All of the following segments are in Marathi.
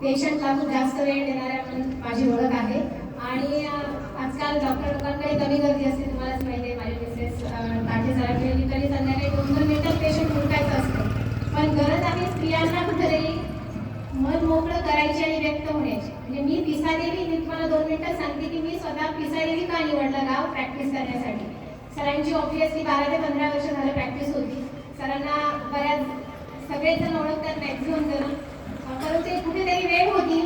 पेशंटला खूप जास्त वेळ देणाऱ्या म्हणून माझी ओळख आहे. आणि आजकाल डॉक्टर लोकांकडे कमी गर्दी असते तुम्हालाच माहिती आहे माझे मिसेस काठे सरांकडे क्लिनिकली संध्याकाळी दोन दोन मिनिटात पेशंट उठायचं असतं. पण गरज आहे स्त्रियांना कुठेतरी मन मोकळं करायची आणि व्यक्त होण्याची. म्हणजे मी पिसादेवी मी तुम्हाला दोन मिनिटं सांगते की मी स्वतः पिसादेवी का निवडलं गाव प्रॅक्टिस करण्यासाठी? सरांची ऑब्विसली बारा ते पंधरा वर्ष झालं प्रॅक्टिस होती. सरांना बऱ्याच सगळेजण ओळखतात मॅक्झिमम जण. परंतु एक कुठेतरी वेळ होती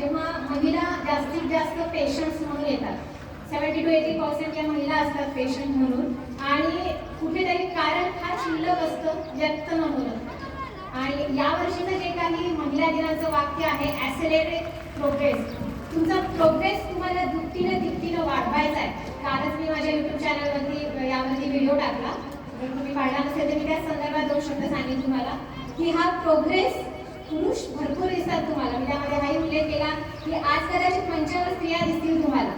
जेव्हा महिला जास्तीत जास्त पेशंट्स म्हणून येतात. सेवन्टी टू एटी पर्सेंट या महिला असतात पेशंट म्हणून. आणि कुठेतरी कारण फार शिल्लक असतं व्यक्त न होणं. आणि या वर्षीचं जे काही महिला दिनाचं वाक्य आहे ॲसेलेटेड प्रोग्रेस तुमचा प्रोग्रेस तुम्हाला दुप्तीनं तिपटीनं वाढवायचा आहे. कालच मी माझ्या युट्यूब चॅनलवरती यावरती व्हिडिओ टाकला. जर तुम्ही पाहिला नसेल तर मी त्या संदर्भात दोन शब्द सांगेन तुम्हाला. की हा प्रोग्रेस पुरुष भरपूर दिसतात तुम्हाला. म्हणजे मी त्यामध्ये हाही उल्लेख केला की आज कदाचित मंचावर स्त्रिया दिसतील तुम्हाला.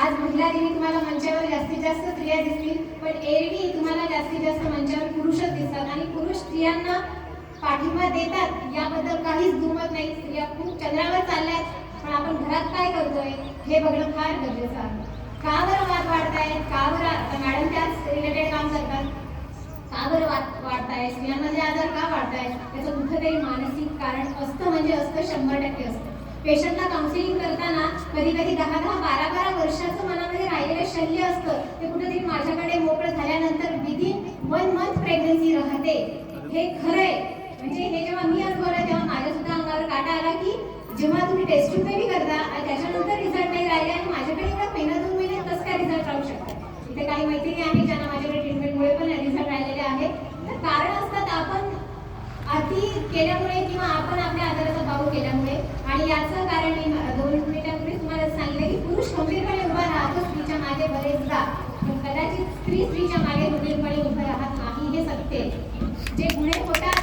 आज महिला दिनी तुम्हाला मंचावर जास्तीत जास्त स्त्रिया दिसतील पण एरवी तुम्हाला जास्तीत जास्त मंचावर पुरुषच दिसतात. आणि पुरुष स्त्रियांना पाठिंबा देतात याबद्दल काहीच दुमत नाही. स्त्रिया खूप चंद्रावर चालल्यात पण आपण घरात काय करतोय हे बघणं फार गरजेचं आहे. का बरं वाद वाढतायत? का बरं मॅडम त्याच रिलेटेड काम करतात? का वाढताय स्त्रियांमध्ये आजार का वाढताय त्याचं कुठंतरी मानसिक कारण असतं म्हणजे असतं शंभर टक्के असतं. पेशंटला काउन्सिलिंग करताना कधी कधी दहा दहा बारा बारा वर्षाचं मनामध्ये राहिलेलं शल्य असतं. ते कुठेतरी माझ्याकडे मोकळं झाल्यानंतर विदिन वन मंथ प्रेग्नन्सी राहते. हे खरं आहे. म्हणजे हे जेव्हा मी अनुभवलं तेव्हा माझ्या सुद्धा अंगावर काटा आला की जेव्हा तुम्ही टेस्ट बेबी करता आणि त्याच्यानंतर रिझल्ट नाही राहिले आणि माझ्याकडे एवढा महिना दोन महिने कसं काय रिझल्ट राहू शकतात इथे काही मैत्रिणी आहेत ज्यांना माझ्याकडे ट्रीटमेंटमुळे पण रिझल्ट राहिलेले आहेत तर कारण असतात आपण अति केल्यामुळे किंवा आपण आपल्या आजाराचा भाऊ केल्यामुळे आणि याचं कारण मी दोन मिनिटांपूर्वी तुम्हाला सांगितलं की पुरुष खंबीरपणे उभा राहतो स्त्रीच्या मागे बरेचदा पण कदाचित स्त्री स्त्रीच्या मागे खंबीरपणे उभं राहत नाही हे सत्य जे गुन्हे होतात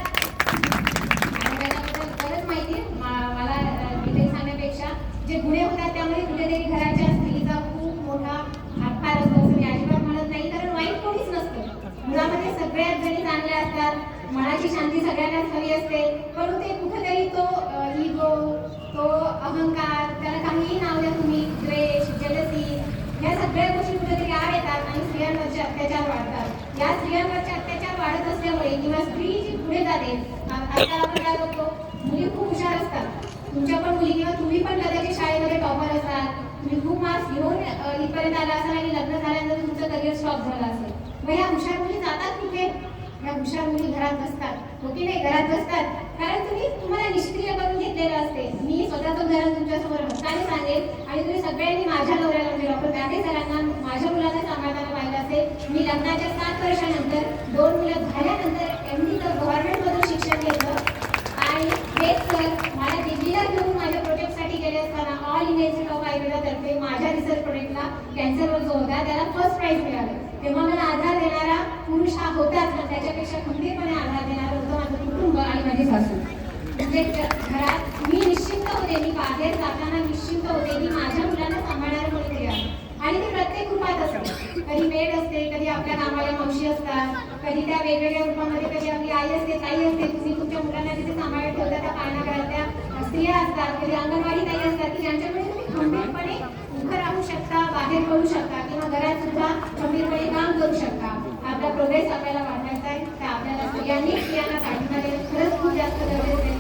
आणि त्याच्याबद्दल बरंच माहिती आहे. मा- मला डिटेल सांगण्यापेक्षा जे गुन्हे होतात त्यामध्ये कुठेतरी घराच्या स्त्रीचा खूप मोठा हातभार असतो असं मी अजिबात म्हणत नाही कारण वाईट कोणीच नसतं मुलामध्ये सगळ्याच जणी चांगल्या असतात मनाची शांती सगळ्यांनाच हवी असते पण ते कुठेतरी तो इगो तो अहंकार त्याला काहीही नाव द्या तुम्ही द्वेष जलसी या सगळ्या गोष्टी कुठेतरी आड येतात आणि स्त्रियांवरचे अत्याचार वाढतात. या स्त्रियांवरचे अत्याचार वाढत असल्यामुळे किंवा स्त्री जी पुढे जाते आपण काय बघतो? मुली खूप हुशार असतात. तुमच्या पण मुली किंवा तुम्ही पण कदाचित शाळेमध्ये टॉपर असाल. तुम्ही खूप मार्क्स घेऊन इथपर्यंत आला असाल आणि लग्न झाल्यानंतर तुमचं करिअर स्टॉप झालं असेल. मग ह्या हुशार मुली जातात कुठे? या हुशार मुली घरात बसतात. हो की नाही घरात बसतात. कारण तुम्ही तुम्हाला निष्क्रिय करून घेतलेलं असते. मी स्वतःचं घरात तुमच्यासमोर हक्काने सांगेल आणि तुम्ही सगळ्यांनी माझ्या नवऱ्याला म्हणजे डॉक्टर गांधी सरांना माझ्या मुलांना सांभाळताना पाहिलं असेल. मी लग्नाच्या सात वर्षानंतर दोन मुलं झाल्यानंतर एम डीचं गव्हर्नमेंटमधून शिक्षण घेतलं. आणि हेच सर मला दिल्लीला घेऊन माझ्या प्रोजेक्टसाठी गेले असताना ऑल इंडिया इन्स्टिट्यूट ऑफ आयुर्वेदातर्फे माझ्या रिसर्च प्रोजेक्टला कॅन्सरवर जो होता त्याला फर्स्ट प्राईज मिळालं. तेव्हा मला आधार देणारा पुरुष हा होताच ना त्याच्यापेक्षा खंबीरपणे आधार देणारा होतं माझं कुटुंब आणि माझी सासू. म्हणजे घरात मी निश्चिंत होते मी बाहेर जाताना निश्चिंत होते की माझ्या मुलांना सांभाळणारं कोणीतरी आहे. आणि ते प्रत्येक रूपात असते. कधी मेड असते कधी आपल्या कामाला मावशी असतात कधी त्या वेगवेगळ्या रूपामध्ये कधी आपली आई असते ताई असते तुम्ही तुमच्या मुलांना तिथे सांभाळत ठेवता त्या पाळणा त्या स्त्रिया असतात कधी अंगणवाडी ताई असतात की ज्यांच्याकडे तुम्ही खंबीरपणे उभं राहू शकता बाहेर पडू शकता किंवा घरात सुद्धा खंबीरपणे काम करू शकता आपला आपल्याला वाढवायचा आहे. तर आपल्याला स्त्रियांनी स्त्रियांना पाठिंबा देणं खरंच खूप जास्त गरजेचं आहे.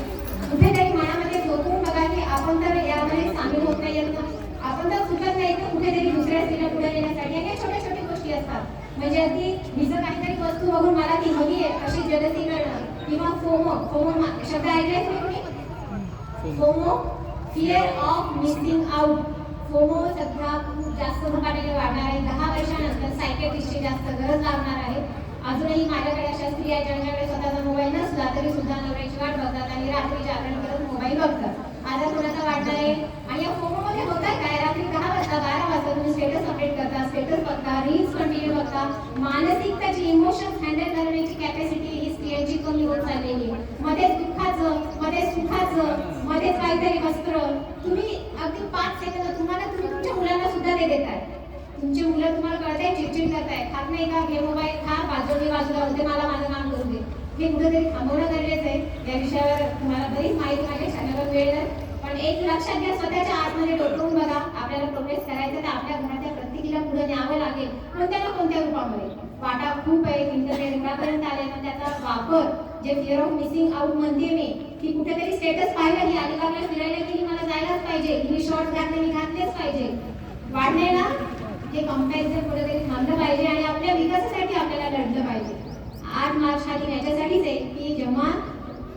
कुठेतरी मनामध्ये झोपून बघा की आपण तर यामध्ये सामील होत नाही येत आपण तर चुकत नाही तर कुठेतरी दुसऱ्या स्त्रीला पुढे नेण्यासाठी. आणि छोट्या छोट्या गोष्टी असतात. म्हणजे अगदी हिचं काहीतरी वस्तू बघून मला ती हवी आहे अशी जलसी करणं किंवा फोमो फोमो शब्द ऐकले तुम्ही? FOMO fear of missing out FOMO सध्या खूप जास्त झपाट्याने वाढणार आहे. दहा वर्षानंतर सायकेटिस्टची जास्त गरज लागणार आहे. अजूनही माझ्याकडे अशा स्त्रिया आहेत ज्यांच्याकडे स्वतःचा मोबाईल नसला तरी सुद्धा नवऱ्याची वाट बघतात आणि रात्री जागरण करत मोबाईल बघतात. आता कोणाचा वाटणार आहे आणि या फोमोमध्ये होत आहे काय? रात्री दहा वाजता बारा वाजता तुम्ही स्टेटस अपडेट करता स्टेटस बघता रील्स कंटिन्यू बघता. मानसिकताची इमोशन हँडल करण्याची कॅपॅसिटी ही स्त्रियांची कमी होत चाललेली आहे. मध्येच दुःखाचं मध्येच सुखाचं मध्येच काहीतरी वस्त्र. तुम्ही अगदी पाच सेकंद तुम्हाला तुम्ही तुमच्या मुलांना सुद्धा ते देताय तुमची मुलं तुम्हाला कळते चिडचिड करताय. खात नाही का? घे मोबाईल खा. बाजूने बाजूला होते मला माझं काम करू दे. हे कुठेतरी थांबवणं गरजेचं आहे. या विषयावर तुम्हाला बरीच माहिती माझ्या वेळ मिळेल पण एक लक्षात घ्या स्वतःच्या आतमध्ये डोकवून बघा. आपल्याला प्रोग्रेस करायचा तर आपल्या घराच्या प्रत्येकीला पुढे न्यावं लागेल. कोणत्या ना कोणत्या रूपामध्ये. वाटा खूप आहे. इंटरनेट घरापर्यंत आले पण त्याचा वापर जे फिअर ऑफ मिसिंग आउट म्हणते मी की कुठेतरी स्टेटस पाहिलं की अलिबागला फिरायला गेली मला जायलाच पाहिजे. मी शॉर्ट घातले मी घातलेच पाहिजे. वाढले ना? हे कंपॅरिझन कुठेतरी थांबलं पाहिजे आणि आपल्या विकासासाठी आपल्याला लढलं पाहिजे. आठ मार्च हा दिन याच्यासाठीच आहे की जेव्हा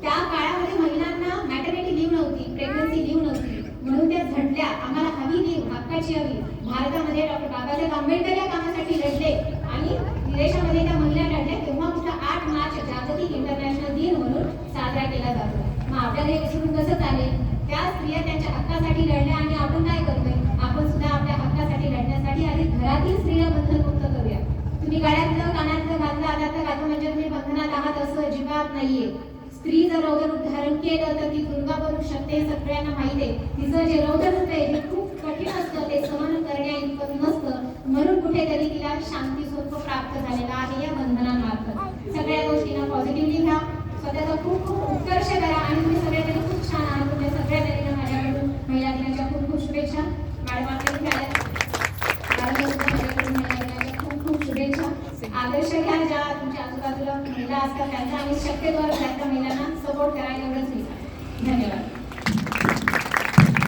त्या काळामध्ये महिलांना मॅटर्निटी लिव्ह नव्हती प्रेग्नन्सी लिव्ह नव्हती म्हणून त्या झटल्या. आम्हाला हवी लिव्ह हक्काची हवी. भारतामध्ये डॉक्टर बाबासाहेब आंबेडकर या कामासाठी लढले आणि विदेशामध्ये त्या महिला लढल्या तेव्हा कुठं आठ मार्च जागतिक इंटरनॅशनल दिन म्हणून साजरा केला जातो मग आपल्याला हे विसरून कसं चालेल त्या स्त्रिया त्यांच्या हक्कासाठी लढल्या आणि आपण काय करतोय आपण सुद्धा आपल्या हक्कासाठी लढण्यासाठी आधी घरातील स्त्रीला बंधनमुक्त करूया तुम्ही गळ्यातलं कानातलं घातलं हातातलं घातलं म्हणजे तुम्ही बंधनात आहात जात नाहीये. स्त्री जर रौद्र धारण केलं तर ती दुर्गा बनू शकते सगळ्यांना माहिती आहे. तिचं जे रौद्र रूप आहे ते खूप कठीण असतं. ते सहन करण्या इतकं नसतं. म्हणून कुठेतरी तिला शांती स्वरूप प्राप्त झालेला आहे या बंधनामार्फत. सगळ्या गोष्टींना पॉझिटिव्हली घ्या. स्वतःचा खूप खूप उत्कर्ष करा आणि तुम्ही सगळ्याजणी खूप छान आहात तुमच्या सगळ्या जणींना माझ्याकडून महिला दिनाच्या खूप खूप शुभेच्छा मॅडम आपल्याला मिळाल्या मॅडम माझ्याकडून महिला दिनाच्या खूप खूप शुभेच्छा आदर्श घ्या ज्या तुमच्या आजूबाजूला महिला असतात त्यांचा आम्ही शक्यतो त्यांच्या महिलांना सपोर्ट करायला एवढंच धन्यवाद.